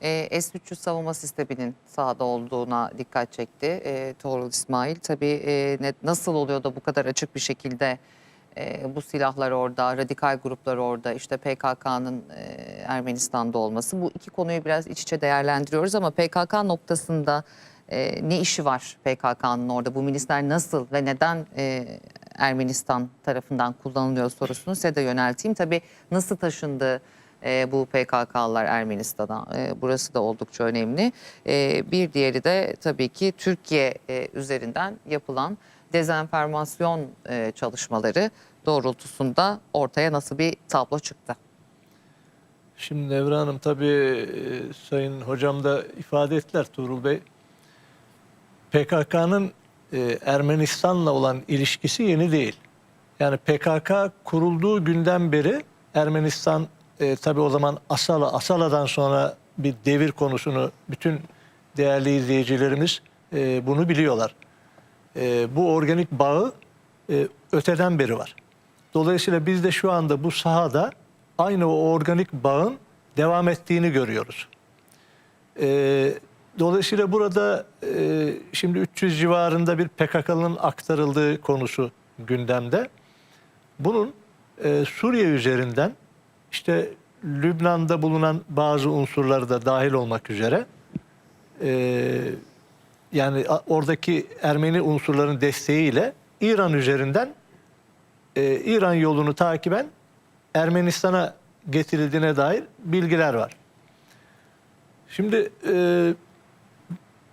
e, S-300 savunma sisteminin sahada olduğuna dikkat çekti e, Tuğrul İsmail. Tabii e, ne- nasıl oluyor da bu kadar açık bir şekilde e, bu silahlar orada, radikal gruplar orada, işte PKK'nın e, Ermenistan'da olması. Bu iki konuyu biraz iç içe değerlendiriyoruz ama PKK noktasında e, ne işi var PKK'nın orada? Bu milisler nasıl ve neden e, Ermenistan tarafından kullanılıyor sorusunu size de yönelteyim. Tabii nasıl taşındı e, bu PKK'lılar Ermenistan'a? E, burası da oldukça önemli. E, bir diğeri de tabii ki Türkiye e, üzerinden yapılan dezenformasyon e, çalışmaları doğrultusunda ortaya nasıl bir tablo çıktı? Şimdi Nevra Hanım tabii e, Sayın Hocam da ifade ettiler Tuğrul Bey. PKK'nın e, Ermenistan'la olan ilişkisi yeni değil. Yani PKK kurulduğu günden beri Ermenistan e, tabii o zaman Asala, Asala'dan sonra bir devir konusunu bütün değerli izleyicilerimiz e, bunu biliyorlar. E, bu organik bağı e, öteden beri var. Dolayısıyla biz de şu anda bu sahada aynı o organik bağın devam ettiğini görüyoruz. E, dolayısıyla burada e, şimdi 300 civarında bir PKK'nın aktarıldığı konusu gündemde. Bunun e, Suriye üzerinden işte Lübnan'da bulunan bazı unsurları da dahil olmak üzere e, yani oradaki Ermeni unsurların desteğiyle İran üzerinden e, İran yolunu takiben Ermenistan'a getirildiğine dair bilgiler var. Şimdi e,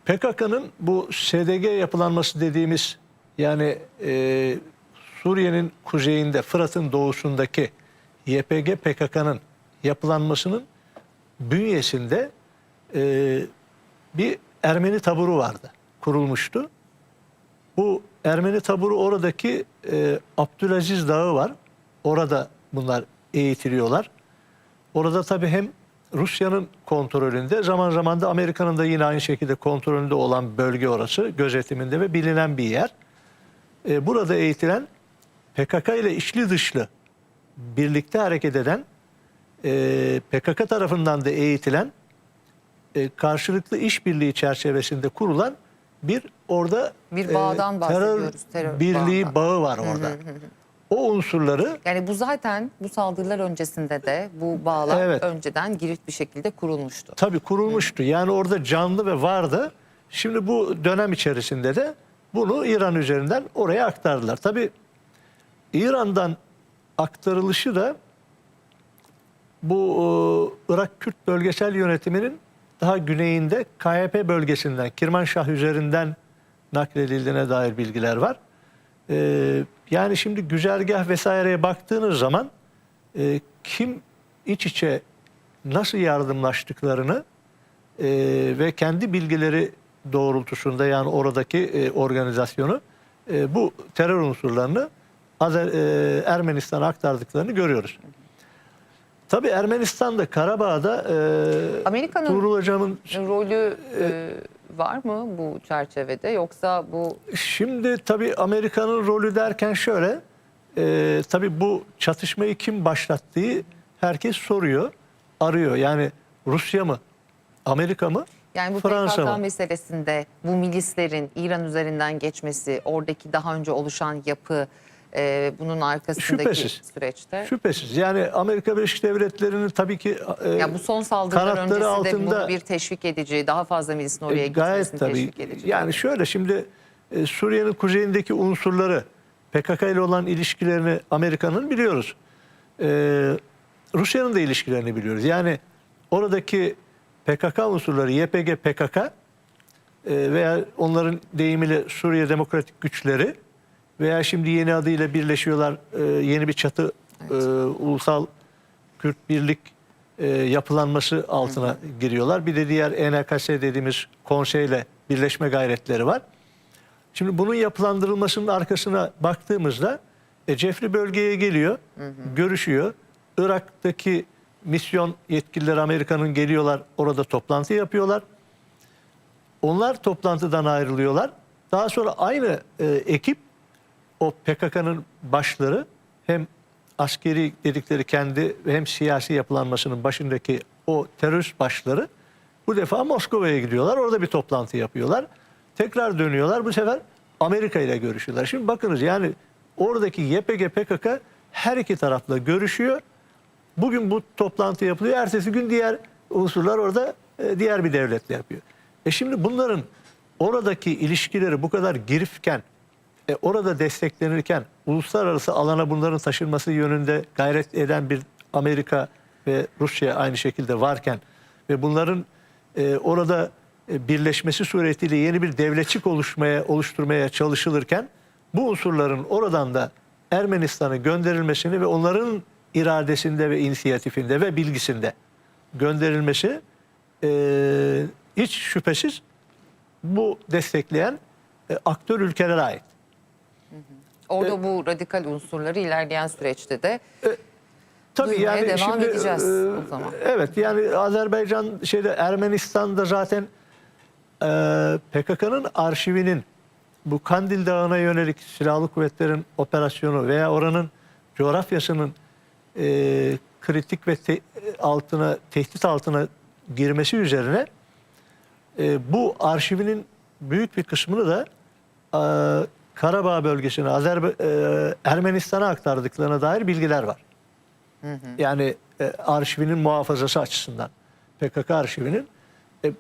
PKK'nın bu SDG yapılanması dediğimiz yani e, Suriye'nin kuzeyinde Fırat'ın doğusundaki YPG PKK'nın yapılanmasının bünyesinde e, bir Ermeni taburu vardı, kurulmuştu. Bu Ermeni taburu oradaki e, Abdülaziz Dağı var. Orada bunlar eğitiliyorlar. Orada tabii hem Rusya'nın kontrolünde zaman zaman da Amerika'nın da yine aynı şekilde kontrolünde olan bölge orası gözetiminde ve bilinen bir yer. E, burada eğitilen PKK ile içli dışlı birlikte hareket eden e, PKK tarafından da eğitilen e, karşılıklı işbirliği çerçevesinde kurulan bir orada Bir e, bağdan bahsediyoruz, terör birliği bağından. bağı var orada. o unsurları Yani bu zaten bu saldırılar öncesinde de bu bağlar Evet. önceden girit bir şekilde kurulmuştu. tabii kurulmuştu. Yani orada canlı ve vardı. Şimdi bu dönem içerisinde de bunu İran üzerinden oraya aktardılar. Tabii İran'dan aktarılışı da bu e, Irak Kürt bölgesel yönetiminin daha güneyinde KYP bölgesinden, Kirmanşah üzerinden nakledildiğine dair bilgiler var. E, yani şimdi güzergah vesaireye baktığınız zaman e, kim iç içe nasıl yardımlaştıklarını e, ve kendi bilgileri doğrultusunda yani oradaki e, organizasyonu e, bu terör unsurlarını Azer, e, Ermenistan'a aktardıklarını görüyoruz. Tabii Ermenistan'da Karabağ'da e, Amerika'nın- Tuğrul Hocam'ın Rolü e, var mı bu çerçevede yoksa bu Şimdi tabii Amerika'nın rolü derken şöyle, e, tabii bu çatışmayı kim başlattığı herkes soruyor, arıyor. Yani Rusya mı, Amerika mı, yani bu Fransa PKK mı? meselesinde bu milislerin İran üzerinden geçmesi, oradaki daha önce oluşan yapı, e, bunun arkasındaki Şüphesiz. süreçte. Şüphesiz. Yani Amerika Birleşik Devletleri'nin tabii ki e, ya bu son saldırılar kanatları öncesi de altında- bunu bir teşvik edici, daha fazla milisin oraya E, gitmesini gayet tabii. teşvik edici. Yani şöyle şimdi e, Suriye'nin kuzeyindeki unsurları PKK ile olan ilişkilerini Amerika'nın biliyoruz. E, Rusya'nın da ilişkilerini biliyoruz. Yani oradaki PKK unsurları YPG PKK e, veya onların deyimiyle Suriye Demokratik Güçleri veya şimdi yeni adıyla birleşiyorlar. e, yeni bir çatı e, ulusal Kürt Birlik e, yapılanması altına giriyorlar. Bir de diğer ENKS dediğimiz konseyle birleşme gayretleri var. Şimdi bunun yapılandırılmasının arkasına baktığımızda e, Cefri bölgeye geliyor, görüşüyor. Irak'taki misyon yetkilileri Amerika'nın geliyorlar, orada toplantı yapıyorlar. Onlar toplantıdan ayrılıyorlar. Daha sonra aynı e, ekip o PKK'nın başları hem askeri dedikleri kendi hem siyasi yapılanmasının başındaki o terörist başları Bu defa Moskova'ya gidiyorlar. Orada bir toplantı yapıyorlar. Tekrar dönüyorlar. Bu sefer Amerika ile görüşüyorlar. Şimdi bakınız yani oradaki YPG PKK her iki tarafla görüşüyor. Bugün bu toplantı yapılıyor. Ertesi gün diğer unsurlar orada e, diğer bir devletle yapıyor. E şimdi bunların oradaki ilişkileri bu kadar girifken, e, orada desteklenirken uluslararası alana bunların taşınması yönünde gayret eden bir Amerika ve Rusya aynı şekilde varken ve bunların e, orada e, birleşmesi suretiyle yeni bir devletçik oluşmaya oluşturmaya çalışılırken bu unsurların oradan da Ermenistan'a gönderilmesini ve onların iradesinde ve inisiyatifinde ve bilgisinde gönderilmesi e, hiç şüphesiz bu destekleyen e, aktör ülkelere ait. Orada bu radikal unsurları ilerleyen süreçte de Tabii Duymaya yani devam şimdi edeceğiz e, o zaman. Evet yani Azerbaycan şeyde Ermenistan'da zaten e, PKK'nın arşivinin bu Kandil Dağı'na yönelik silahlı kuvvetlerin operasyonu veya oranın coğrafyasının e, kritik ve te- altına tehdit altına girmesi üzerine e, bu arşivinin büyük bir kısmını da e, Karabağ bölgesine, Azerbe e, Ermenistan'a aktardıklarına dair bilgiler var. Yani e, arşivinin muhafazası açısından. PKK arşivinin. E,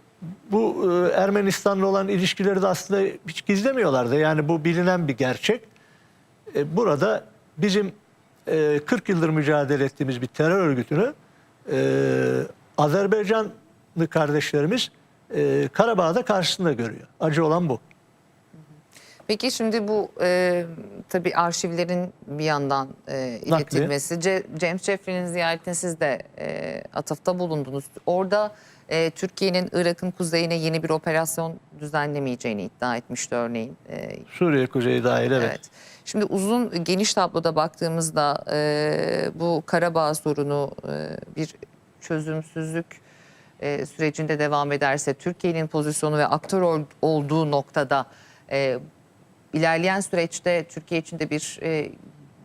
bu e, Ermenistan'la olan ilişkileri de aslında hiç gizlemiyorlardı. Yani bu bilinen bir gerçek. E, burada bizim e, 40 yıldır mücadele ettiğimiz bir terör örgütünü e, Azerbaycanlı kardeşlerimiz e, Karabağ'da karşısında görüyor. Acı olan bu. Peki şimdi bu e, tabii arşivlerin bir yandan e, iletilmesi. Ce- James Jeffrey'nin ziyaretine siz de e, atıfta bulundunuz. Orada e, Türkiye'nin Irak'ın kuzeyine yeni bir operasyon düzenlemeyeceğini iddia etmişti örneğin. E, Suriye kuzeyi dahil evet. Evet. Şimdi uzun geniş tabloda baktığımızda e, bu Karabağ sorunu e, bir çözümsüzlük e, sürecinde devam ederse Türkiye'nin pozisyonu ve aktör ol- olduğu noktada e, ilerleyen süreçte Türkiye için de bir e,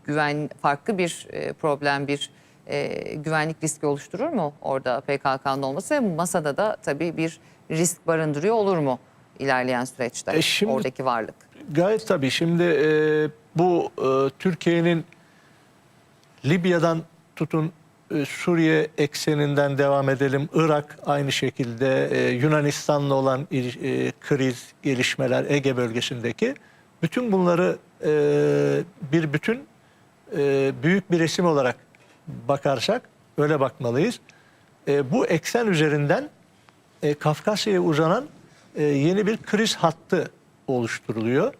güven farklı bir e, problem bir e, güvenlik riski oluşturur mu orada PKK'nın olması masada da tabii bir risk barındırıyor olur mu ilerleyen süreçte E şimdi- oradaki varlık? Gayet tabii. Şimdi e, bu e, Türkiye'nin Libya'dan tutun e, Suriye ekseninden devam edelim. Irak aynı şekilde e, Yunanistan'la olan e, kriz, gelişmeler Ege bölgesindeki bütün bunları e, bir bütün e, büyük bir resim olarak bakarsak öyle bakmalıyız. E, bu eksen üzerinden e, Kafkasya'ya uzanan e, yeni bir kriz hattı oluşturuluyor.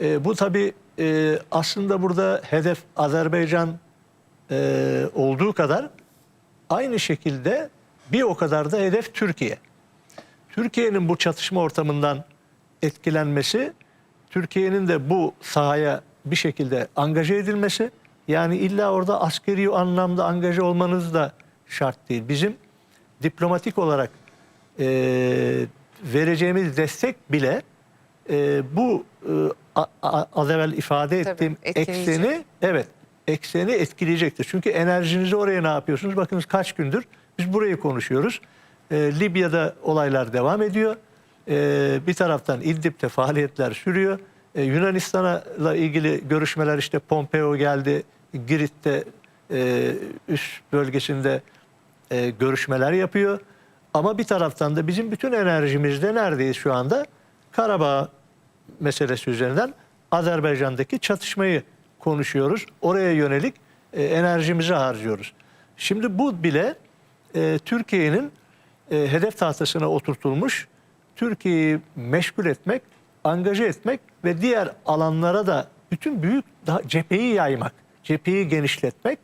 E, bu tabii e, aslında burada hedef Azerbaycan e, olduğu kadar aynı şekilde bir o kadar da hedef Türkiye. Türkiye'nin bu çatışma ortamından etkilenmesi, Türkiye'nin de bu sahaya bir şekilde angaje edilmesi, yani illa orada askeri anlamda angaje olmanız da şart değil. Bizim diplomatik olarak e, vereceğimiz destek bile e, bu e, a- az evvel ifade Tabii, ettiğim ekseni evet ekseni etkileyecektir. Çünkü enerjinizi oraya ne yapıyorsunuz? Bakınız kaç gündür biz burayı konuşuyoruz. E, Libya'da olaylar devam ediyor. E, bir taraftan İdlib'de faaliyetler sürüyor. E, Yunanistan'la ilgili görüşmeler işte Pompeo geldi. Girit'te e, üst bölgesinde e, görüşmeler yapıyor. Ama bir taraftan da bizim bütün enerjimizde neredeyiz şu anda? Karabağ meselesi üzerinden Azerbaycan'daki çatışmayı konuşuyoruz. Oraya yönelik e, enerjimizi harcıyoruz. Şimdi bu bile e, Türkiye'nin e, hedef tahtasına oturtulmuş Türkiye'yi meşgul etmek, angaje etmek ve diğer alanlara da bütün büyük daha cepheyi yaymak, cepheyi genişletmek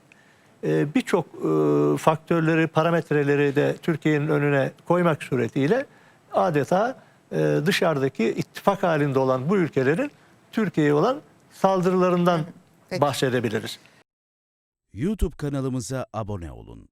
e, birçok e, faktörleri, parametreleri de Türkiye'nin önüne koymak suretiyle adeta e, dışarıdaki ittifak halinde olan bu ülkelerin Türkiye'ye olan saldırılarından Peki. bahsedebiliriz. YouTube kanalımıza abone olun.